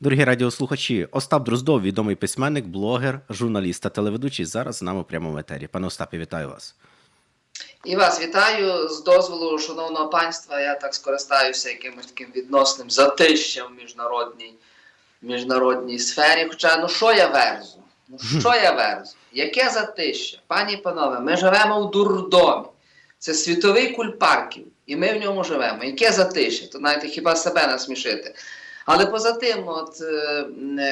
Дорогі радіослухачі, Остап Дроздов, відомий письменник, блогер, журналіст та телеведучий, зараз з нами в прямому етері. Пане Остапі, вітаю вас. І вас вітаю з дозволу шановного панства. Я так скористаюся якимось таким відносним затищем в міжнародній, міжнародній сфері. Хоча ну що я верзу? Ну що я верзу? Яке затище? Пані і панове, ми живемо в дурдомі. Це світовий культ парків, і ми в ньому живемо. Яке затище? То знаєте, хіба себе насмішити. Але поза тим, от е,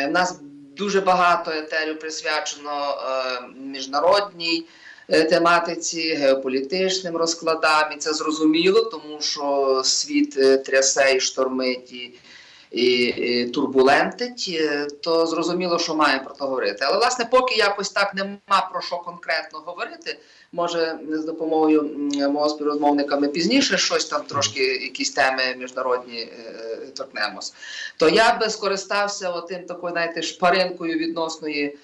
в нас дуже багато етерів присвячено е, міжнародній е, тематиці, геополітичним розкладам. І це зрозуміло, тому що світ е, трясе і штормить і, турбулентить, е, то зрозуміло, що маємо про це говорити. Але власне, поки якось так нема про що конкретно говорити, може з допомогою мого співрозмовника ми пізніше щось там трошки, якісь теми міжнародні е, торкнемось, то я би скористався отим такою, знаєте, шпаринкою відносної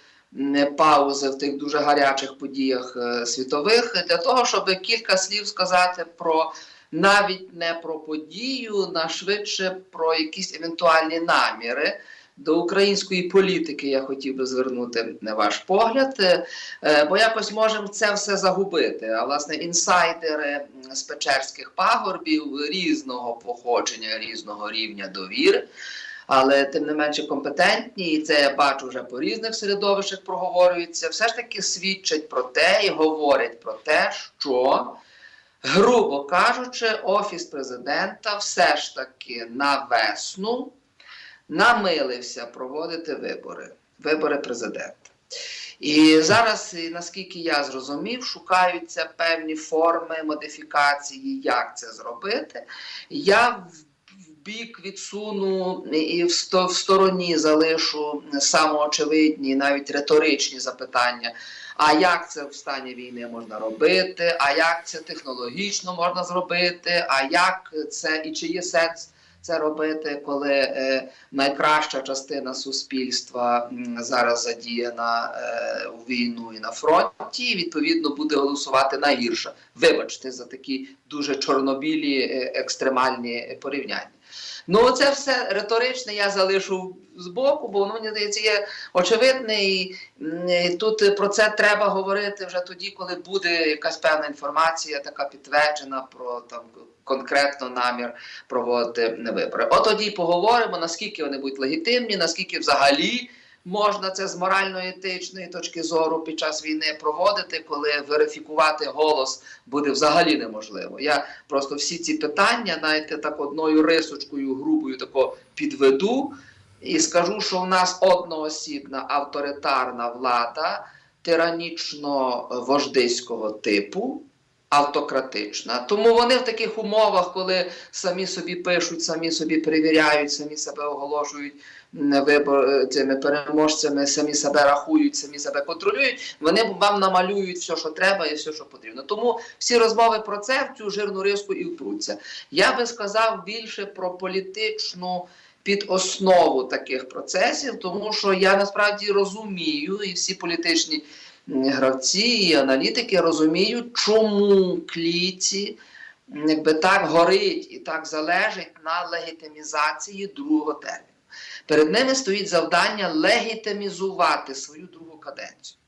паузи в тих дуже гарячих подіях е, світових для того, щоб кілька слів сказати про навіть не про подію, на швидше про якісь евентуальні наміри. До української політики я хотів би звернути на ваш погляд, е, бо якось можемо це все загубити. А власне інсайдери з Печерських пагорбів різного походження, різного рівня довіри, але тим не менше компетентні, і це я бачу вже по різних середовищах проговорюється, все ж таки свідчать про те і говорять про те, що. Грубо кажучи, офіс президента все ж таки на весну намилився проводити вибори, вибори президента. І зараз, наскільки я зрозумів, шукаються певні форми модифікації, як це зробити. Я бік відсуну і в, в стороні залишу самоочевидні, навіть риторичні запитання. А як це в стані війни можна робити? А як це технологічно можна зробити? А як це і чи є сенс це робити, коли е, найкраща частина суспільства зараз задіяна е, у війну і на фронті, і відповідно буде голосувати найгірше. Вибачте за такі дуже чорнобілі е, екстремальні порівняння. Ну, це все риторичне я залишу збоку, бо воно мені здається є очевидне, і, тут про це треба говорити вже тоді, коли буде якась певна інформація, така підтверджена про там конкретно намір проводити вибори. От тоді поговоримо, наскільки вони будуть легітимні, наскільки взагалі. Можна це з морально-етичної точки зору під час війни проводити, коли верифікувати голос буде взагалі неможливо. Я просто всі ці питання, знаєте, так одною рисочкою грубою тако підведу і скажу, що в нас одноосібна авторитарна влада тиранічно-вождиського типу. Автократична, тому вони в таких умовах, коли самі собі пишуть, самі собі перевіряють, самі себе оголошують вибор цими переможцями, самі себе рахують, самі себе контролюють. Вони вам намалюють все, що треба, і все, що потрібно. Тому всі розмови про це в цю жирну риску і впруться. Я би сказав більше про політичну підоснову таких процесів, тому що я насправді розумію, і всі політичні гравці і аналітики розуміють, чому кліці якби так горить і так залежить на легітимізації другого терміну. Перед ними стоїть завдання легітимізувати свою другу каденцію.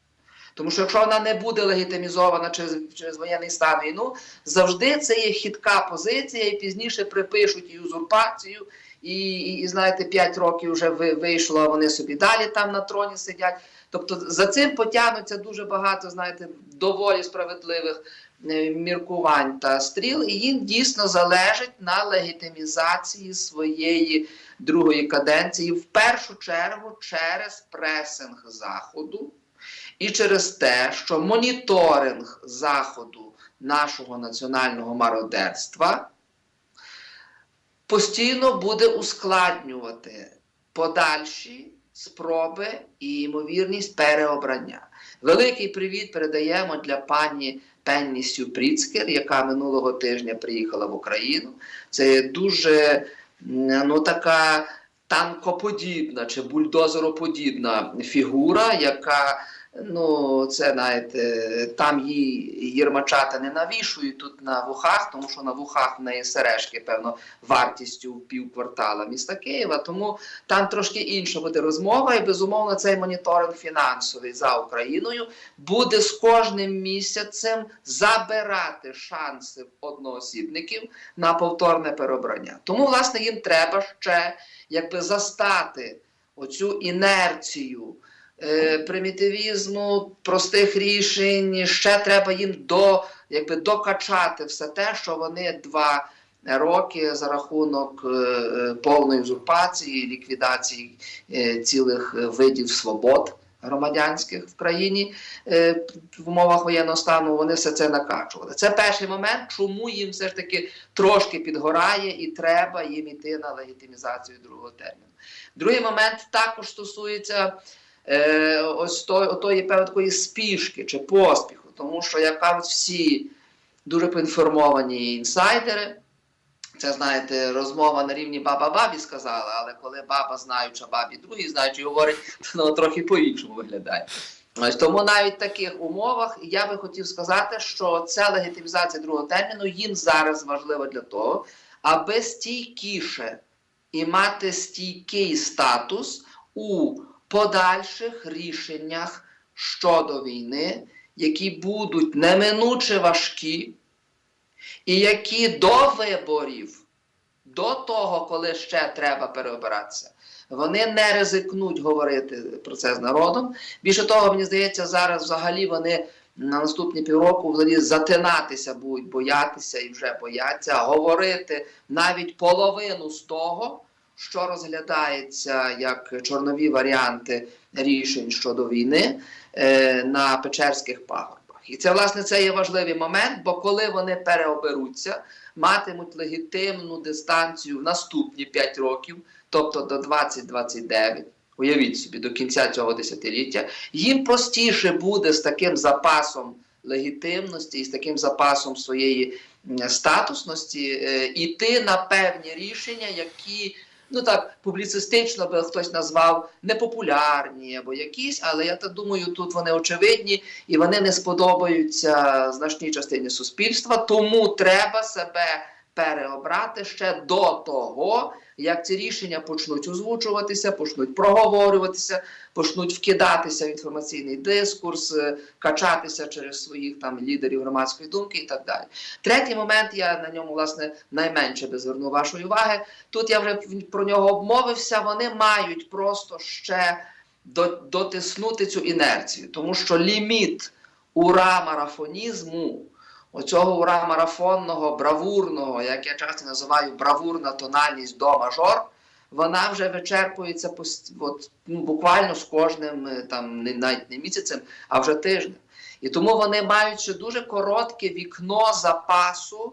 Тому що якщо вона не буде легітимізована через, через воєнний стан війну, завжди це є хитка позиція, і пізніше припишуть і узурпацію, і, і, і знаєте, 5 років вже ви, вийшло, а вони собі далі там на троні сидять. Тобто за цим потягнуться дуже багато, знаєте, доволі справедливих е, міркувань та стріл, і їм дійсно залежить на легітимізації своєї другої каденції, в першу чергу через пресинг Заходу і через те, що моніторинг Заходу нашого національного мародерства постійно буде ускладнювати подальші спроби і ймовірність переобрання. Великий привіт передаємо для пані Пенні Сюпріцкер, яка минулого тижня приїхала в Україну. Це дуже ну, така танкоподібна чи бульдозероподібна фігура, яка Ну, це знаєте, там її єрмачата не навішують тут на вухах, тому що на вухах в неї сережки, певно, вартістю в пів міста Києва. Тому там трошки інша буде розмова, і безумовно цей моніторинг фінансовий за Україною буде з кожним місяцем забирати шанси одноосібників на повторне переобрання. Тому, власне, їм треба ще якби застати оцю інерцію примітивізму, простих рішень. Ще треба їм до, якби, докачати все те, що вони два роки за рахунок е, е, повної узурпації, ліквідації е, цілих е, видів свобод громадянських в країні е, в умовах воєнного стану вони все це накачували. Це перший момент, чому їм все ж таки трошки підгорає і треба їм іти на легітимізацію другого терміну. Другий момент також стосується е, ось то, тої певної такої спішки чи поспіху, тому що, як кажуть, всі дуже поінформовані інсайдери. Це, знаєте, розмова на рівні баба бабі сказала, але коли баба знаюча бабі другий знаючи говорить, то воно трохи по-іншому виглядає. Ось тому навіть в таких умовах я би хотів сказати, що ця легітимізація другого терміну їм зараз важлива для того, аби стійкіше і мати стійкий статус у подальших рішеннях щодо війни, які будуть неминуче важкі, і які до виборів, до того, коли ще треба переобиратися, вони не ризикнуть говорити про це з народом. Більше того, мені здається, зараз взагалі вони на наступні півроку взагалі затинатися будуть, боятися і вже бояться говорити навіть половину з того, що розглядається як чорнові варіанти рішень щодо війни е, на Печерських пагорбах. І це, власне, це є важливий момент, бо коли вони переоберуться, матимуть легітимну дистанцію в наступні 5 років, тобто до 2029, уявіть собі, до кінця цього десятиліття, їм простіше буде з таким запасом легітимності і з таким запасом своєї статусності е, іти на певні рішення, які ну так публіцистично би хтось назвав непопулярні або якісь, але я так думаю, тут вони очевидні і вони не сподобаються значній частині суспільства. Тому треба себе переобрати ще до того, як ці рішення почнуть озвучуватися, почнуть проговорюватися, почнуть вкидатися в інформаційний дискурс, е, качатися через своїх там лідерів громадської думки і так далі. Третій момент, я на ньому власне найменше би звернув вашої уваги. Тут я вже про нього обмовився. Вони мають просто ще дотиснути цю інерцію, тому що ліміт ура марафонізму. Оцього ура марафонного, бравурного, як я часто називаю бравурна тональність до мажор, вона вже вичерпується от, ну, буквально з кожним е, там не навіть не місяцем, а вже тижнем. І тому вони мають ще дуже коротке вікно запасу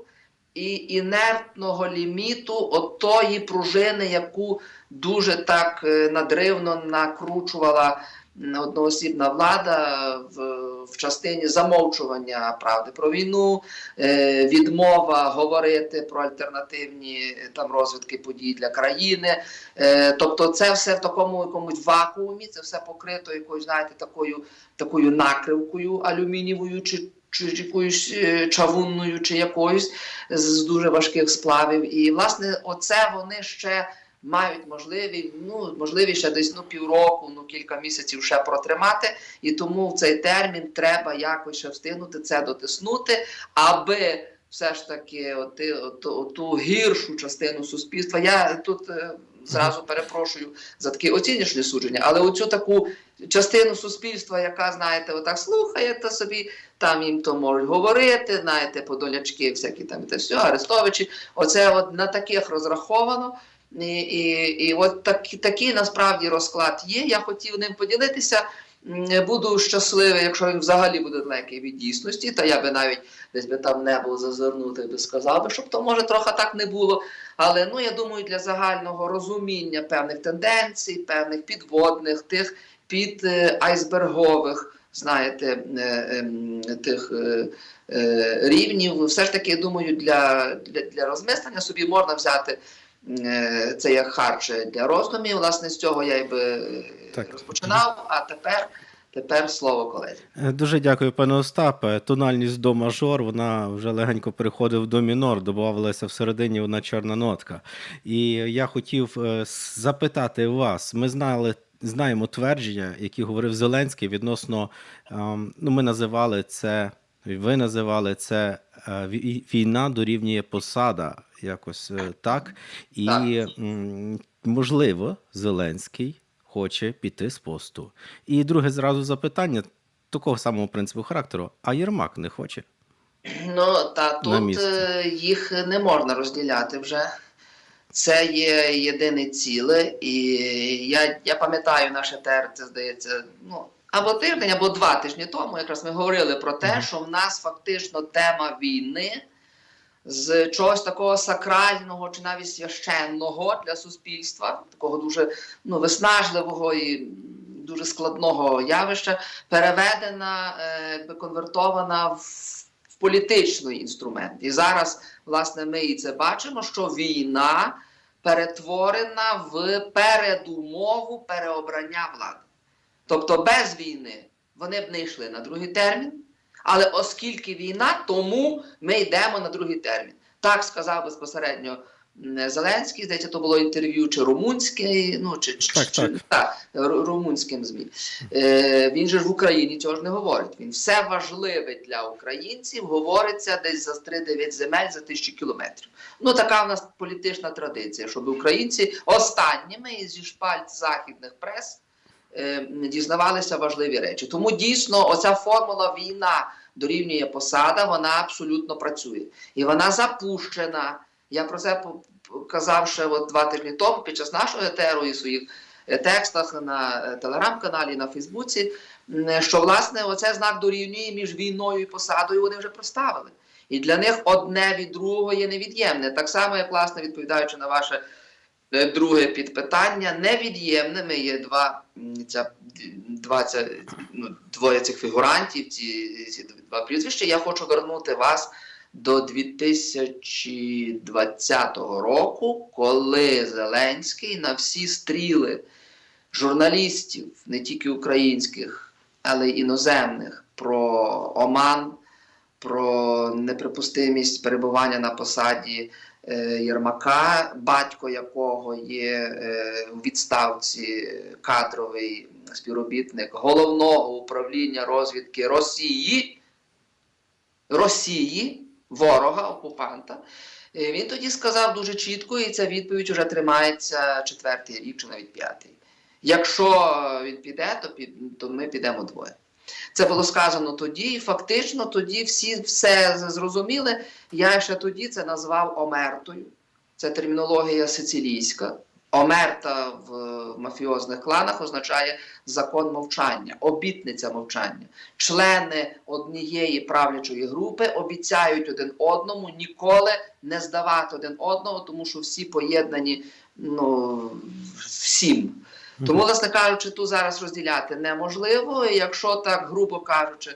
і інертного ліміту отої пружини, яку дуже так е, надривно накручувала одноосібна влада в, в частині замовчування правди про війну, е, відмова говорити про альтернативні е, там розвитки подій для країни. Е, тобто, це все в такому якомусь вакуумі, це все покрито якоюсь, знаєте, такою, такою накривкою алюмінієвою чи. Чи якоюсь чавунною, чи якоюсь з дуже важких сплавів. І, власне, оце вони ще мають можливість, ну, можливість ще десь ну, півроку, ну, кілька місяців ще протримати. І тому в цей термін треба якось ще встигнути це дотиснути, аби все ж таки оти, оту, оту гіршу частину суспільства. Я тут е, зразу перепрошую за таке оціночне судження, але оцю таку частину суспільства, яка, знаєте, отак слухає та собі, там їм то можуть говорити, знаєте, подолячки, всякі там і те все, Арестовичі. Оце от на таких розраховано. І, і, і от так, такий насправді розклад є. Я хотів ним поділитися. Буду щасливий, якщо він взагалі буде далекий від дійсності, та я би навіть десь би там небо зазирнути би сказав щоб то може трохи так не було. Але ну я думаю, для загального розуміння певних тенденцій, певних підводних, тих під е, айсбергових, знаєте, е, ем, тих е, рівнів, все ж таки, я думаю, для, для, для розмислення собі можна взяти. Е, Це як харч для роздумів. Власне, з цього я й би е, Так. розпочинав. А тепер Тепер слово колезі. Е, Дуже дякую, пане Остапе. Тональність до мажор, вона вже легенько переходить в до мінор, додавалася всередині одна чорна нотка. І я хотів запитати вас: ми знали. Знаємо твердження, які говорив Зеленський відносно, ем, ну ми називали це, ви називали це е, війна дорівнює посада, якось е, так. І Так. можливо, Зеленський хоче піти з посту. І друге зразу запитання такого самого принципу характеру: а Єрмак не хоче. Ну та тут е, їх не можна розділяти вже. Це є єдине ціле, і я, я пам'ятаю наше терце, здається, ну або тиждень, або два тижні тому. Якраз ми говорили про те, що в нас фактично тема війни з чогось такого сакрального чи навіть священного для суспільства, такого дуже ну, виснажливого і дуже складного явища, переведена, е, якби конвертована в, в політичний інструмент. І зараз, власне, ми і це бачимо, що війна перетворена в передумову переобрання влади. Тобто без війни вони б не йшли на другий термін. Але оскільки війна, тому ми йдемо на другий термін. Так сказав безпосередньо Зеленський, здається, то було інтерв'ю чи румунське, ну чи, Так, чи так. так, румунським ЗМІ. Е, він же ж в Україні цього ж не говорить. Він все важливе для українців говориться десь за 3-9 земель за тисячу кілометрів. Ну така в нас політична традиція, щоб українці останніми зі шпальт західних прес дізнавалися важливі речі. Тому дійсно оця формула війна дорівнює посада, вона абсолютно працює. І вона запущена. Я про це казав ще от два тижні тому під час нашого етеру і своїх е, текстах на е, телеграм-каналі, на Фейсбуці, що власне оце знак дорівнює між війною і посадою вони вже проставили. І для них одне від другого є невід'ємне. Так само, як власне відповідаючи на ваше е, друге підпитання, невід'ємними є два, ця, два ця, ну, двоє цих фігурантів, ці, ці два прізвища. Я хочу вернути вас до 2020 року, коли Зеленський на всі стріли журналістів, не тільки українських, але й іноземних, про Оман, про неприпустимість перебування на посаді е, Єрмака, батько якого є е, у відставці кадровий співробітник головного управління розвідки Росії, Росії, ворога, окупанта. Е, Він тоді сказав дуже чітко, і ця відповідь вже тримається четвертий рік чи навіть п'ятий. Якщо він піде, то, під, то ми підемо двоє. Це було сказано тоді, і фактично тоді всі все зрозуміли. Я ще тоді це назвав омертою. Це термінологія сицилійська. Омерта в мафіозних кланах означає закон мовчання, обітниця мовчання. Члени однієї правлячої групи обіцяють один одному ніколи не здавати один одного, тому що всі поєднані ну, всім. Тому, власне кажучи, ту зараз розділяти неможливо. І якщо так, грубо кажучи,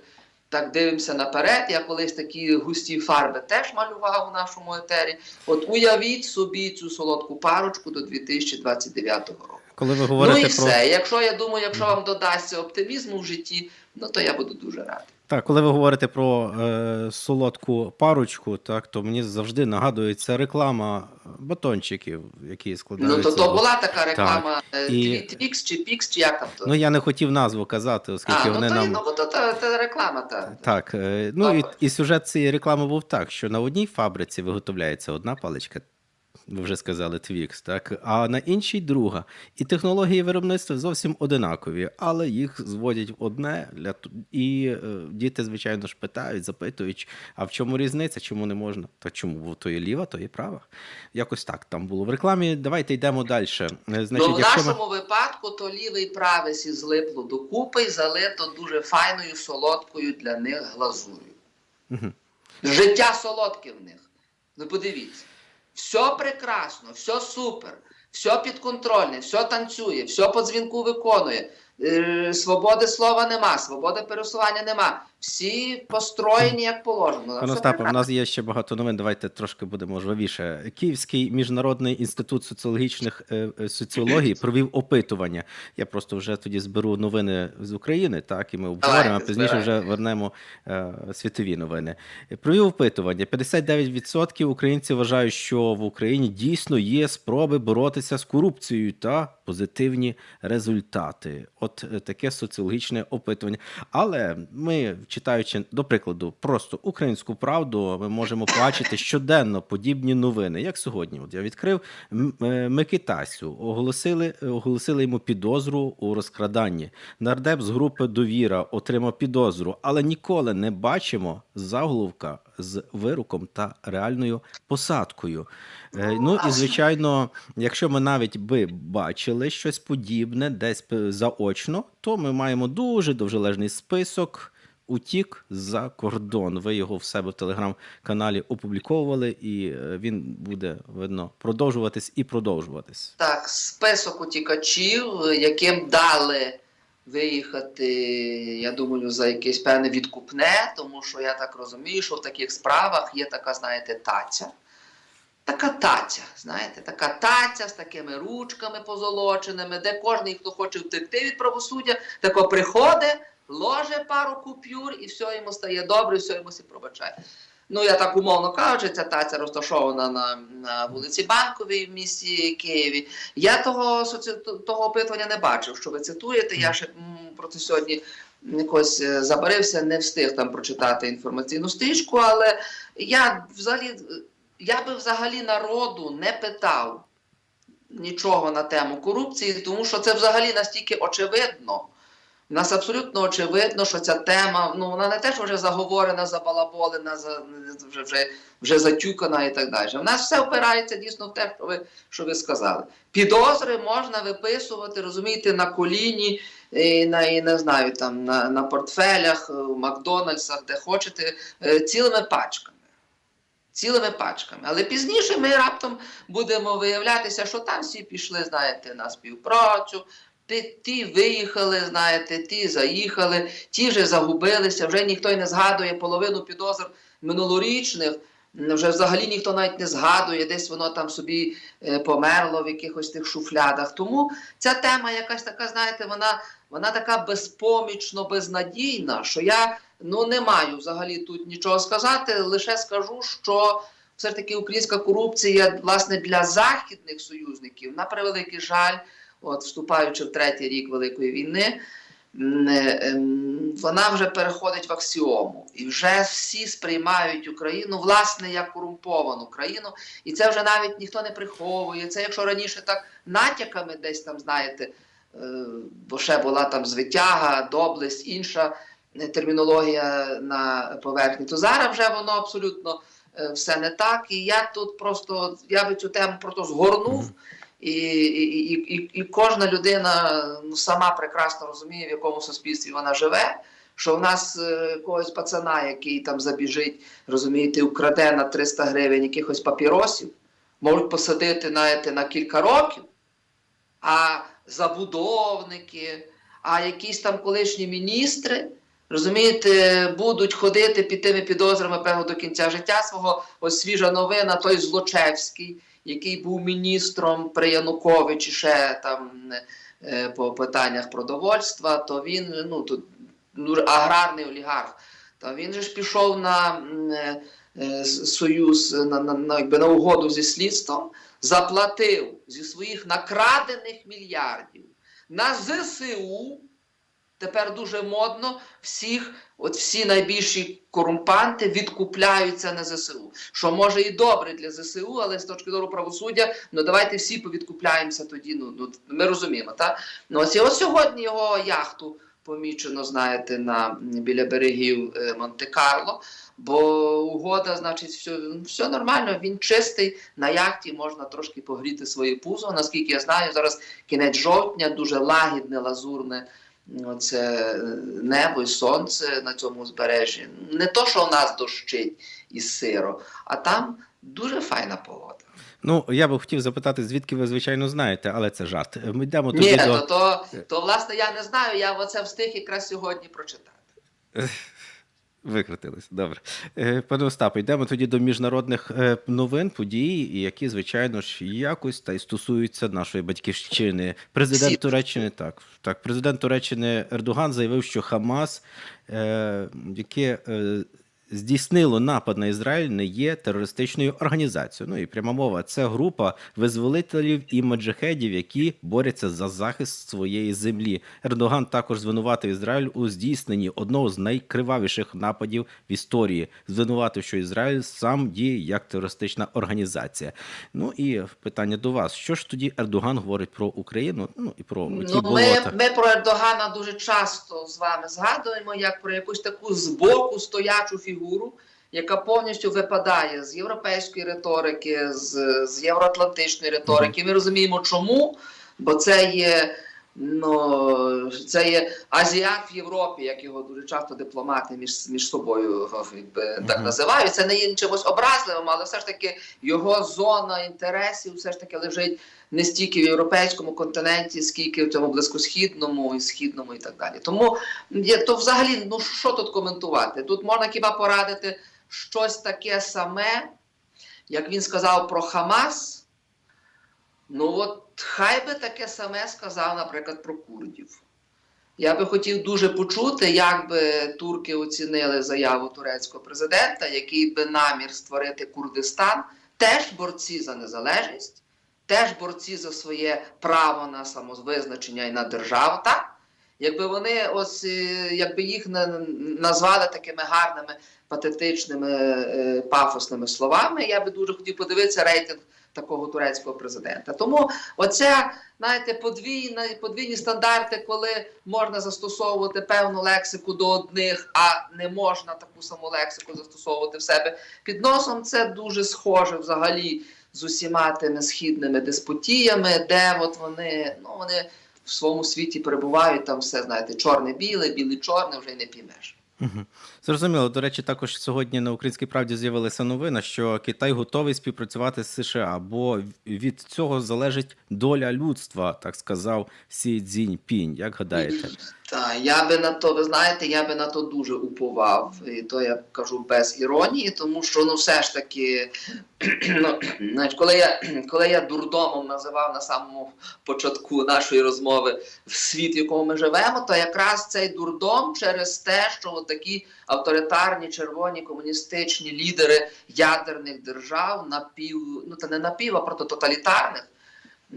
так дивимося наперед, я колись такі густі фарби теж малював у нашому етері. От уявіть собі цю солодку парочку до 2029 року. Коли ви Ну говорите і про все. Якщо я думаю, якщо вам додасться оптимізму в житті, ну то я буду дуже радий. Так, коли ви говорите про е, солодку парочку, так то мені завжди нагадується реклама батончиків, які Ну то, то була така реклама е, І- Твікс чи Пікс, чи як там то. Ну я не хотів назву казати, оскільки а, ну вони то, нам ну, то, то, то реклама та. Так, е, ну і, і сюжет цієї реклами був так, що на одній фабриці виготовляється одна паличка, ви вже сказали Twix, так, а на іншій друга. І технології виробництва зовсім одинакові, але їх зводять в одне для і е, діти, звичайно ж, питають, запитують, а в чому різниця, чому не можна? Та чому Бо то є ліва, то є права. Якось так там було в рекламі. Давайте йдемо далі. Е, Значить, ну, в якщо ми... нашому випадку то лівий сі злипло докупи і залито дуже файною солодкою для них глазур'ю. Мгм. Життя солодке в них. Ну подивіться. Все прекрасно, все супер, все підконтрольне, все танцює, все по дзвінку виконує. Е, свободи слова нема, свободи пересування нема. Всі построєні як положено. Пане Остапе, у нас є ще багато новин. Давайте трошки будемо жвавіше. Київський міжнародний інститут соціологічних е, е, соціологій провів опитування. Я просто вже тоді зберу новини з України, так і ми обговоримо. А пізніше вже вернемо е, світові новини. Провів опитування. 59% українців вважають, що в Україні дійсно є спроби боротися з корупцією та позитивні результати. От е, таке соціологічне опитування. Але ми, читаючи, до прикладу, просто українську правду, ми можемо бачити щоденно подібні новини. Як сьогодні, от я відкрив е, Микитасю, оголосили, оголосили йому підозру у розкраданні. Нардеп з групи Довіра отримав підозру, але ніколи не бачимо заголовка з вироком та реальною посадкою. Е, Ну і звичайно, якщо ми навіть би бачили щось подібне десь заочно, то ми маємо дуже довжележний список. Утік за кордон. Ви його в себе в телеграм-каналі опубліковували, і е, він буде видно продовжуватись і продовжуватись. Так, список утікачів, яким дали виїхати, я думаю, за якесь певне відкупне, тому що я так розумію, що в таких справах є така, знаєте, таця. Така таця, знаєте, така таця з такими ручками позолоченими, де кожен, хто хоче втекти від правосуддя, тако приходить, ложе пару купюр і все йому стає добре, все йому всі пробачає. Ну, я так умовно кажучи, ця таця розташована на, на вулиці Банковій в місті Києві. Я того, того опитування не бачив, що ви цитуєте. Я ще м, проти сьогодні якось е, забарився, не встиг там прочитати інформаційну стрічку, але я взагалі, я би взагалі народу не питав нічого на тему корупції, тому що це взагалі настільки очевидно. У нас абсолютно очевидно, що ця тема, ну вона не те, що вже заговорена, забалаболена, за, вже, вже, вже затюкана і так далі. У нас все опирається дійсно в те, що ви, що ви сказали. Підозри можна виписувати, розумієте, на коліні, і на, і не знаю, там, на, на портфелях, в Макдональдсах, де хочете, е, цілими пачками. Цілими пачками. Але пізніше ми раптом будемо виявлятися, що там всі пішли, знаєте, на співпрацю, ті, виїхали, знаєте, ті заїхали, ті вже загубилися, вже ніхто й не згадує половину підозр минулорічних. Вже взагалі ніхто навіть не згадує, десь воно там собі е, померло в якихось тих шуфлядах. Тому ця тема якась така, знаєте, вона, вона така безпомічно безнадійна, що я ну, не маю взагалі тут нічого сказати. Лише скажу, що все ж таки українська корупція, власне, для західних союзників, на превеликий жаль, от вступаючи в третій рік Великої війни, е, ем, вона вже переходить в аксіому. І вже всі сприймають Україну, власне, як корумповану країну. І це вже навіть ніхто не приховує. Це якщо раніше так натяками десь там, знаєте, е, бо ще була там звитяга, доблесть, інша е, термінологія на поверхні, то зараз вже воно абсолютно все не так. І я тут просто я би цю тему просто згорнув. І, і, і, і, кожна людина ну, сама прекрасно розуміє, в якому суспільстві вона живе. Що в нас е, якогось пацана, який там забіжить, розумієте, украде на 300 гривень якихось папіросів, можуть посадити знаєте, на кілька років, а забудовники, а якісь там колишні міністри, розумієте, будуть ходити під тими підозрами певно до кінця життя свого. Ось свіжа новина, той Злочевський, який був міністром при Януковичі ще там е, по питаннях продовольства, то він ну, тут, ну, аграрний олігарх. То він же ж пішов на е, е, союз, на, на, на, якби, на угоду зі слідством, заплатив зі своїх накрадених мільярдів на ЗСУ. Тепер дуже модно всіх, от всі найбільші корумпанти відкупляються на ЗСУ. Що може і добре для ЗСУ, але з точки зору правосуддя, ну давайте всі повідкупляємося тоді. Ну, ну ми розуміємо, так? Ну ось і от сьогодні його яхту помічено, знаєте, на біля берегів е, Монте-Карло. Бо угода, значить, все, все нормально, він чистий на яхті, можна трошки погріти своє пузо. Наскільки я знаю, зараз кінець жовтня, дуже лагідне, лазурне це небо і сонце на цьому узбережжі. Не то, що у нас дощить і сиро, а там дуже файна погода. Ну, я би хотів запитати, звідки ви, звичайно, знаєте, але це жарт. Ми йдемо тоді Ні, до. то, то, то власне я не знаю, я оце встиг якраз сьогодні прочитати. Викрутились, добре. Е, Пане Остапе, йдемо тоді до міжнародних е, новин, подій, які, звичайно ж, якось та й стосуються нашої батьківщини. Президент Всі. Туреччини, так, так, президент Туреччини Ердоган заявив, що Хамас, е, яке здійснило напад на Ізраїль, не є терористичною організацією. Ну і пряма мова, це група визволителів і маджахедів, які борються за захист своєї землі. Ердоган також звинуватив Ізраїль у здійсненні одного з найкривавіших нападів в історії. Звинуватив, що Ізраїль сам діє як терористична організація. Ну і питання до вас: що ж тоді Ердоган говорить про Україну? Ну і про ті Ну, ми, болота? ми про Ердогана дуже часто з вами згадуємо як про якусь таку збоку стоячу фігуру, яка повністю випадає з європейської риторики, з, з євроатлантичної риторики. Ми розуміємо, чому, бо це є. Ну, це є азіат в Європі, як його дуже часто дипломати між, між собою якби, так називають. Це не є чимось образливим, але все ж таки його зона інтересів все ж таки лежить не стільки в європейському континенті, скільки в цьому близькосхідному і східному і так далі. Тому є, то взагалі, ну що тут коментувати? Тут можна хіба порадити щось таке саме, як він сказав про Хамас. Ну от хай би таке саме сказав, наприклад, про курдів. Я би хотів дуже почути, як би турки оцінили заяву турецького президента, який би намір створити Курдистан, теж борці за незалежність, теж борці за своє право на самовизначення і на державу. Так? Якби вони ось е, якби їх на- назвали такими гарними, патетичними, е, пафосними словами, я би дуже хотів подивитися рейтинг такого турецького президента. Тому оця, знаєте, подвійна, подвійні стандарти, коли можна застосовувати певну лексику до одних, а не можна таку саму лексику застосовувати в себе під носом, це дуже схоже взагалі з усіма тими східними деспотіями, де от вони, ну вони в своєму світі перебувають, там все, знаєте, чорне-біле, біле-чорне, вже й не піймеш. Мгм. Зрозуміло. До речі, також сьогодні на Українській правді з'явилася новина, що Китай готовий співпрацювати з США, бо від цього залежить доля людства, так сказав Сі Цзіньпінь. Як гадаєте? Так, я би на то, ви знаєте, я би на то дуже уповав. І то я кажу без іронії, тому що ну все ж таки, ну, знаєш, коли я, коли я дурдомом називав на самому початку нашої розмови в світ, в якому ми живемо, то якраз цей дурдом через те, що такі авторитарні червоні комуністичні лідери ядерних держав напів, ну та не напів, а протототалітарних.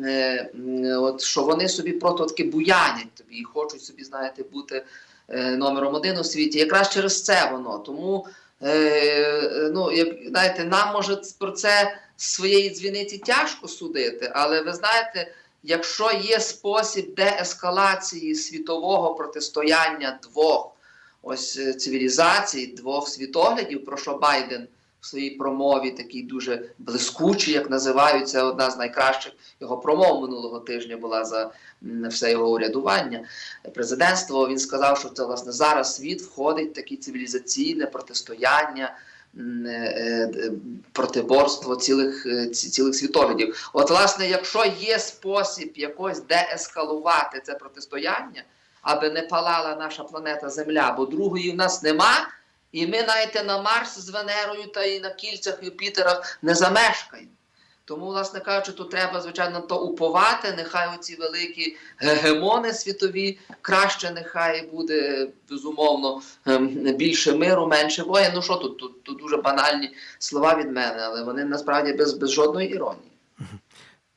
е, От що вони собі просто таки буянять тобі і хочуть собі, знаєте, бути е, номером один у світі. Якраз через це воно. Тому е, ну, як знаєте, нам може про це своєї дзвіниці тяжко судити, але ви знаєте, якщо є спосіб деескалації світового протистояння двох ось е, цивілізацій, двох світоглядів, про що Байден в своїй промові такий дуже блискучий, як називаються, одна з найкращих його промов минулого тижня була за все його урядування. Президентство він сказав, що це власне зараз світ входить в таке цивілізаційне протистояння. е, е, Протиборство цілих, е, цілих світоглядів. От, власне, якщо є спосіб якось деескалувати це протистояння, аби не палала наша планета Земля, бо другої в нас нема, і ми навіть на Марс з Венерою та і на кільцях Юпітерах не замешкаємо. Тому, власне кажучи, тут треба, звичайно, то уповати. Нехай оці великі гегемони світові краще, нехай буде безумовно ем, більше миру, менше воєн. Ну що тут, тут, тут дуже банальні слова від мене, але вони насправді без, без жодної іронії.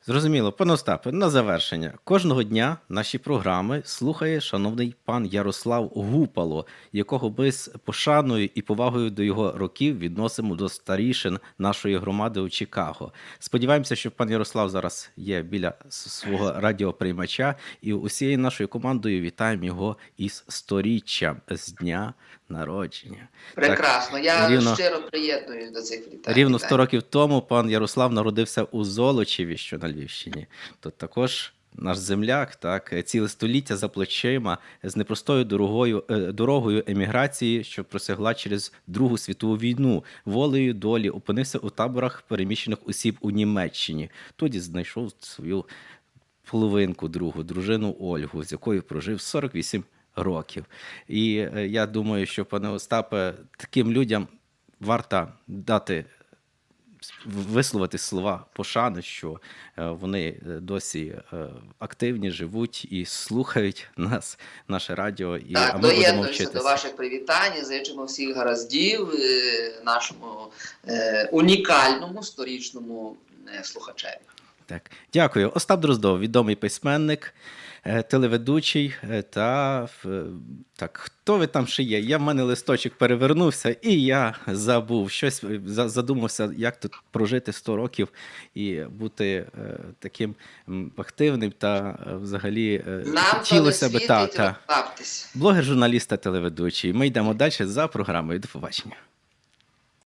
Зрозуміло, пане Остапе, на завершення. Кожного дня наші програми слухає шановний пан Ярослав Гупало, якого ми з пошаною і повагою до його років відносимо до старішин нашої громади у Чикаго. Сподіваємося, що пан Ярослав зараз є біля свого радіоприймача, і усією нашою командою вітаємо його із сторіччям з дня народження. Прекрасно. Я рівно- щиро приєднуюсь до цих вітань. Рівно 100 років тому пан Ярослав народився у Золочеві, що на Львівщині. Тут також наш земляк, так, ціле століття за плечима з непростою дорогою, е, дорогою еміграції, що просягла через Другу світову війну, волею долі опинився у таборах переміщених осіб у Німеччині. Тоді знайшов свою половинку другу, дружину Ольгу, з якою прожив 48 років. І е, я думаю, що, пане Остапе, таким людям варто дати висловити слова пошани, що е, вони е, досі активні, живуть і слухають нас, наше радіо, і а Так, ми будемо доєднуюся вчитися. до ваших привітань, зичимо всіх гараздів нашому е, унікальному сторічному слухачеві. Так, дякую. Остап Дроздов, відомий письменник, телеведучий. е, Та е, так, хто ви там ще є? Я в мене листочок перевернувся, і я забув щось е, за- задумався, як тут прожити 100 років і бути е, таким активним та е, взагалі е, Нам хотілося би та, та. блогер, журналіст та телеведучий. Ми йдемо далі за програмою. До побачення.